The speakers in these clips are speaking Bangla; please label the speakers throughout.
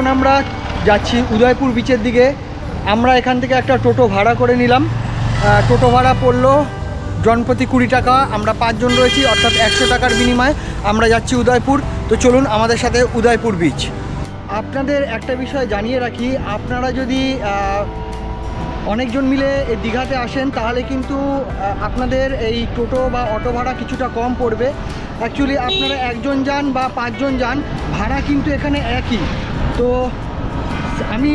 Speaker 1: এখন আমরা যাচ্ছি উদয়পুর বিচের দিকে। আমরা এখান থেকে একটা টোটো ভাড়া করে নিলাম। টোটো ভাড়া পড়ল জনপ্রতি কুড়ি টাকা। আমরা পাঁচজন রয়েছি, অর্থাৎ একশো টাকার বিনিময়ে আমরা যাচ্ছি উদয়পুর। তো চলুন আমাদের সাথে উদয়পুর বিচ আপনাদের একটা বিষয় জানিয়ে রাখি, আপনারা যদি অনেকজন মিলে দীঘাতে আসেন, তাহলে কিন্তু আপনাদের এই টোটো বা অটো ভাড়া কিছুটা কম পড়বে। অ্যাকচুয়ালি আপনারা একজন যান বা পাঁচজন যান, ভাড়া কিন্তু এখানে একই। তো, আমি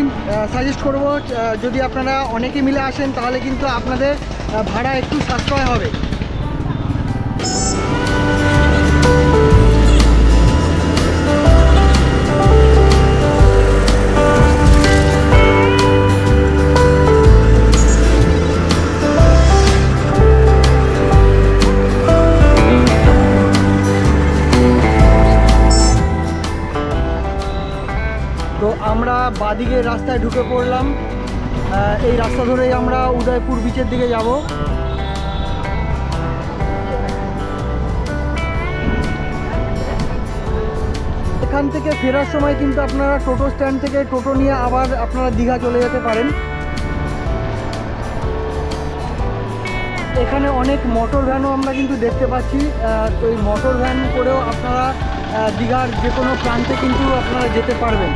Speaker 1: সাজেস্ট করব যদি আপনারা অনেকে মিলে আসেন, তাহলে কিন্তু আপনাদের ভাড়া একটু সাশ্রয় হবে। তো আমরা বাদিকের রাস্তায় ঢুকে পড়লাম। এই রাস্তা ধরেই আমরা উদয়পুর বিচের দিকে যাব। এখান থেকে ফেরার সময় কিন্তু আপনারা টোটো স্ট্যান্ড থেকে টোটো নিয়ে আবার আপনারা দীঘা চলে যেতে পারেন। এখানে অনেক মোটর ভ্যানও আমরা কিন্তু দেখতে পাচ্ছি। তো এই মোটর ভ্যান করেও আপনারা দীঘার যে কোনো প্রান্তে কিন্তু আপনারা যেতে পারবেন।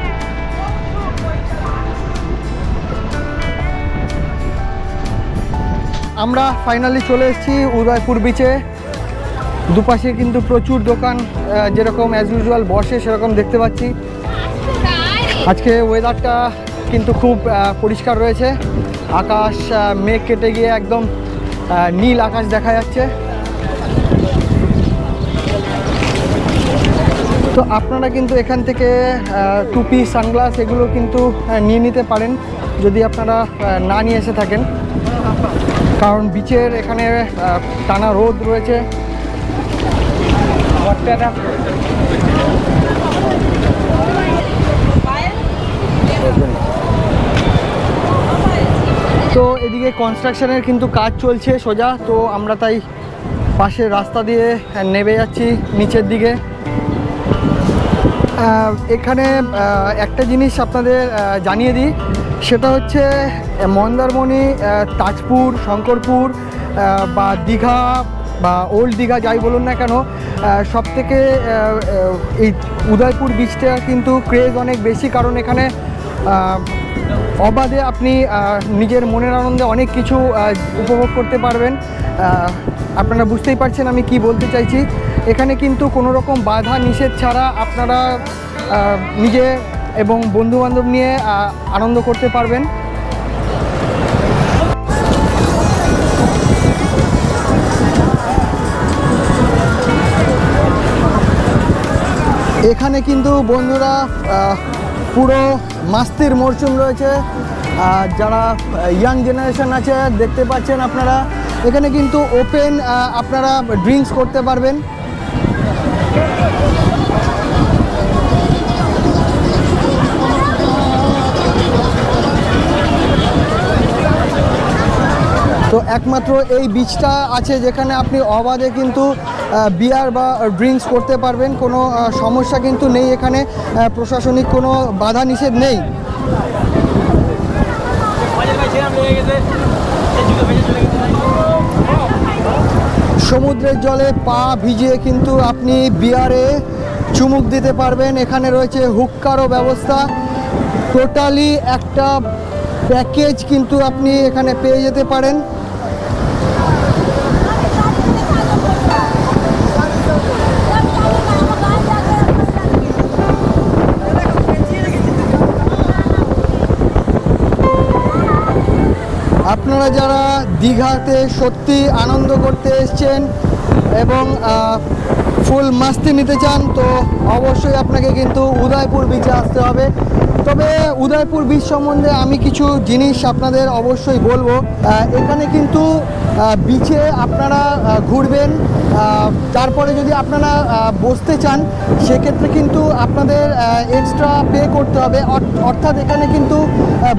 Speaker 1: আমরা ফাইনালি চলে এসেছি উদয়পুর বিচে দুপাশে কিন্তু প্রচুর দোকান যেরকম অ্যাজ ইউজুয়াল বসে সেরকম দেখতে পাচ্ছি। আজকে ওয়েদারটা কিন্তু খুব পরিষ্কার রয়েছে। আকাশ মেঘ কেটে গিয়ে একদম নীল আকাশ দেখা যাচ্ছে। তো আপনারা কিন্তু এখান থেকে টুপি, সানগ্লাস এগুলো কিন্তু নিয়ে নিতে পারেন। যদি আপনারা না নিয়ে এসে থাকেন। কারণ বিচের এখানে টানা রোদ রয়েছে। তো এদিকে কনস্ট্রাকশনের কিন্তু কাজ চলছে সোজা, তো আমরা তাই পাশের রাস্তা দিয়ে নেমে যাচ্ছি নিচের দিকে। এখানে একটা জিনিস আপনাদের জানিয়ে দিই। সেটা হচ্ছে মন্দারমণি তাজপুর, শঙ্করপুর বা দীঘা, বা ওল্ড দীঘা যাই বলুন না কেন সব থেকে এই উদয়পুর বিচটা কিন্তু ক্রেজ অনেক বেশি, কারণ এখানে অবাধে আপনি নিজের মনের আনন্দে অনেক কিছু উপভোগ করতে পারবেন। আপনারা বুঝতেই পারছেন আমি কি বলতে চাইছি। এখানে কিন্তু কোনো রকম বাধা নিষেধ ছাড়া আপনারা নিজে এবং বন্ধুবান্ধব নিয়ে আনন্দ করতে পারবেন। এখানে কিন্তু বন্ধুরা পুরো মাস্তির মরশুম রয়েছে। আর যারা ইয়াং জেনারেশন আছে, দেখতে পাচ্ছেন আপনারা, এখানে কিন্তু ওপেন আপনারা ড্রিঙ্কস করতে পারবেন। তো একমাত্র এই বিচটা আছে যেখানে আপনি অবাধে কিন্তু বিয়ার বা ড্রিঙ্কস করতে পারবেন, কোনো সমস্যা কিন্তু নেই এখানে প্রশাসনিক কোনো বাধা নিষেধ নেই। সমুদ্রের জলে পা ভিজিয়ে কিন্তু আপনি বিয়ারে চুমুক দিতে পারবেন। এখানে রয়েছে হুক্কারও ব্যবস্থা। টোটালি একটা প্যাকেজ কিন্তু আপনি এখানে পেয়ে যেতে পারেন। আপনারা যারা দীঘাতে সত্যি আনন্দ করতে এসছেন এবং ফুল মাস্তি নিতে চান, তো অবশ্যই আপনাকে কিন্তু উদয়পুর বিচে আসতে হবে। তবে উদয়পুর বিচ সম্বন্ধে আমি কিছু জিনিস আপনাদের অবশ্যই বলব। এখানে কিন্তু বিচে আপনারা ঘুরবেন। তারপরে যদি আপনারা বসতে চান, সেক্ষেত্রে কিন্তু আপনাদের এক্সট্রা পে করতে হবে। অর- অর্থাৎ এখানে কিন্তু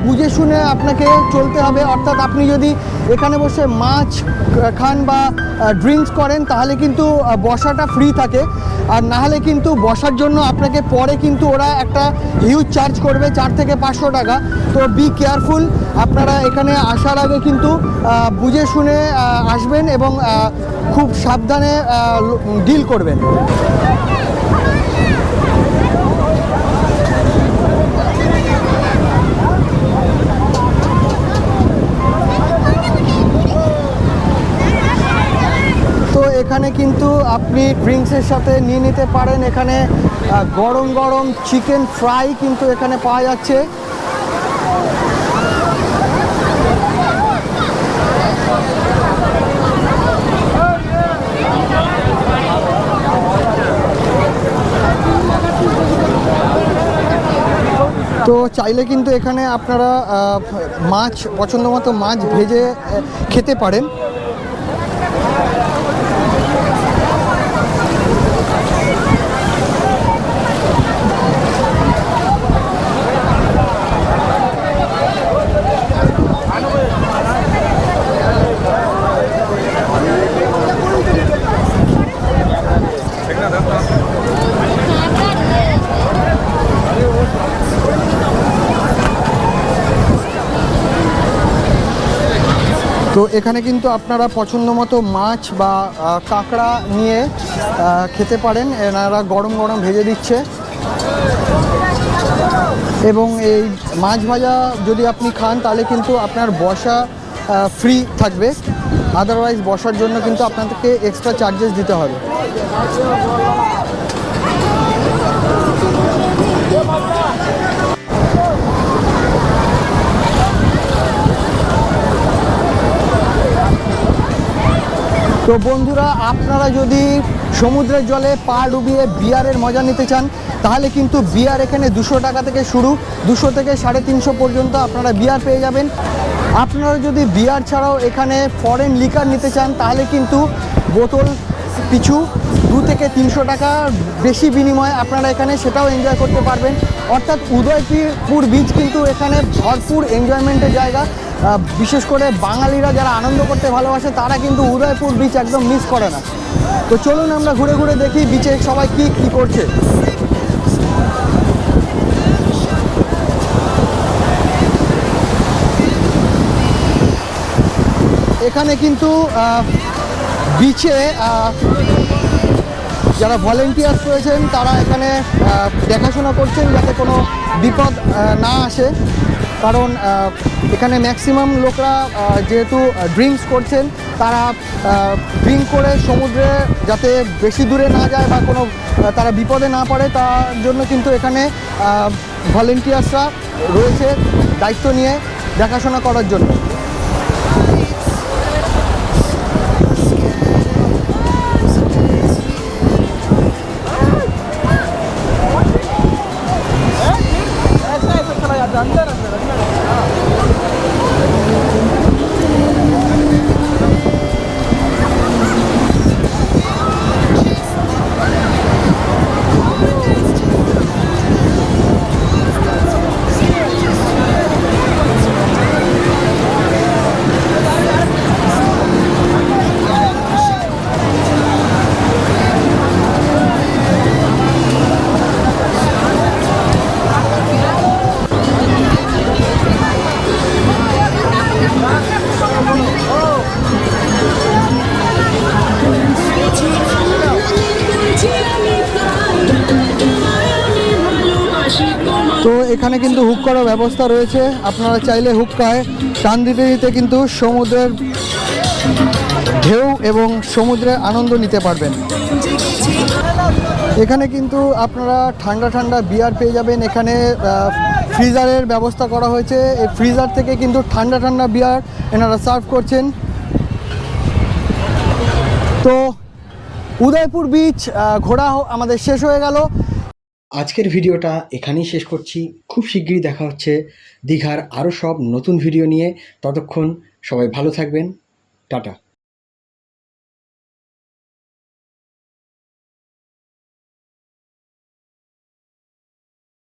Speaker 1: বুঝে শুনে আপনাকে চলতে হবে। অর্থাৎ আপনি যদি এখানে বসে মাছ খান বা ড্রিঙ্কস করেন, তাহলে কিন্তু বসাটা ফ্রি থাকে। আর না হলে কিন্তু বসার জন্য আপনাকে পরে কিন্তু ওরা একটা হিউজ চার্জ করবে, চার থেকে পাঁচশো টাকা। তো বি কেয়ারফুল আপনারা এখানে আসার আগে কিন্তু বুঝে শুনে আসবেন এবং খুব সাবধানে ডিল করবেন। এখানে কিন্তু আপনি ড্রিঙ্কসের সাথে নিয়ে নিতে পারেন। এখানে গরম গরম চিকেন ফ্রাই কিন্তু এখানে পাওয়া যাচ্ছে। তো চাইলে কিন্তু এখানে আপনারা মাছ পছন্দ মতো মাছ ভেজে খেতে পারেন। তো এখানে কিন্তু আপনারা পছন্দ মতো মাছ বা কাঁকড়া নিয়ে খেতে পারেন। এনারা গরম গরম ভেজে দিচ্ছে। এবং এই মাছ ভাজা যদি আপনি খান, তাহলে কিন্তু আপনার বসা ফ্রি থাকবে। আদারওয়াইজ বসার জন্য কিন্তু আপনাদেরকে এক্সট্রা চার্জেস দিতে হবে। তো বন্ধুরা, আপনারা যদি সমুদ্রের জলে পা ডুবিয়ে বিয়ারের মজা নিতে চান, তাহলে কিন্তু বিয়ার এখানে দুশো টাকা থেকে শুরু। দুশো থেকে সাড়ে তিনশো পর্যন্ত আপনারা বিয়ার পেয়ে যাবেন। আপনারা যদি বিয়ার ছাড়াও এখানে ফরেন লিকার নিতে চান, তাহলে কিন্তু বোতল পিছু দু থেকে তিনশো টাকা বেশি বিনিময়ে আপনারা এখানে সেটাও এনজয় করতে পারবেন। অর্থাৎ উদয়পুর বিচ কিন্তু এখানে ভরপুর এনজয়মেন্টের জায়গা। বিশেষ করে বাঙালিরা যারা আনন্দ করতে ভালোবাসে, তারা কিন্তু উদয়পুর বিচ একদম মিস করে না। তো চলুন আমরা ঘুরে ঘুরে দেখি বিচে সবাই কি কি করছে। এখানে কিন্তু বিচে যারা ভলেন্টিয়ার্স রয়েছেন, তারা এখানে দেখাশোনা করছেন যাতে কোনো বিপদ না আসে। কারণ এখানে ম্যাক্সিমাম লোকরা যেহেতু ড্রিঙ্কস করছেন, তারা ড্রিঙ্ক করে সমুদ্রে যাতে বেশি দূরে না যায় বা কোনো তারা বিপদে না পড়ে, তার জন্য কিন্তু এখানে ভলেন্টিয়ার্সরা রয়েছে দায়িত্ব নিয়ে দেখাশোনা করার জন্য। এখানে কিন্তু হুক করার ব্যবস্থা রয়েছে। আপনারা চাইলে হুক্কায় টান দিতে দিতে কিন্তু সমুদ্রের ঢেউ এবং সমুদ্রের আনন্দ নিতে পারবেন। এখানে কিন্তু আপনারা ঠান্ডা ঠান্ডা বিয়ার পেয়ে যাবেন। এখানে ফ্রিজারের ব্যবস্থা করা হয়েছে। এই ফ্রিজার থেকে কিন্তু ঠান্ডা ঠান্ডা বিয়ার এনারা সার্ভ করছেন। তো, উদয়পুর বিচ ঘোরা আমাদের শেষ হয়ে গেল। আজকের ভিডিওটা এখানেই শেষ করছি। খুব শিগগিরই দেখা হচ্ছে দীঘার আরও সব নতুন ভিডিও নিয়ে। ততক্ষণ সবাই ভালো থাকবেন। টাটা।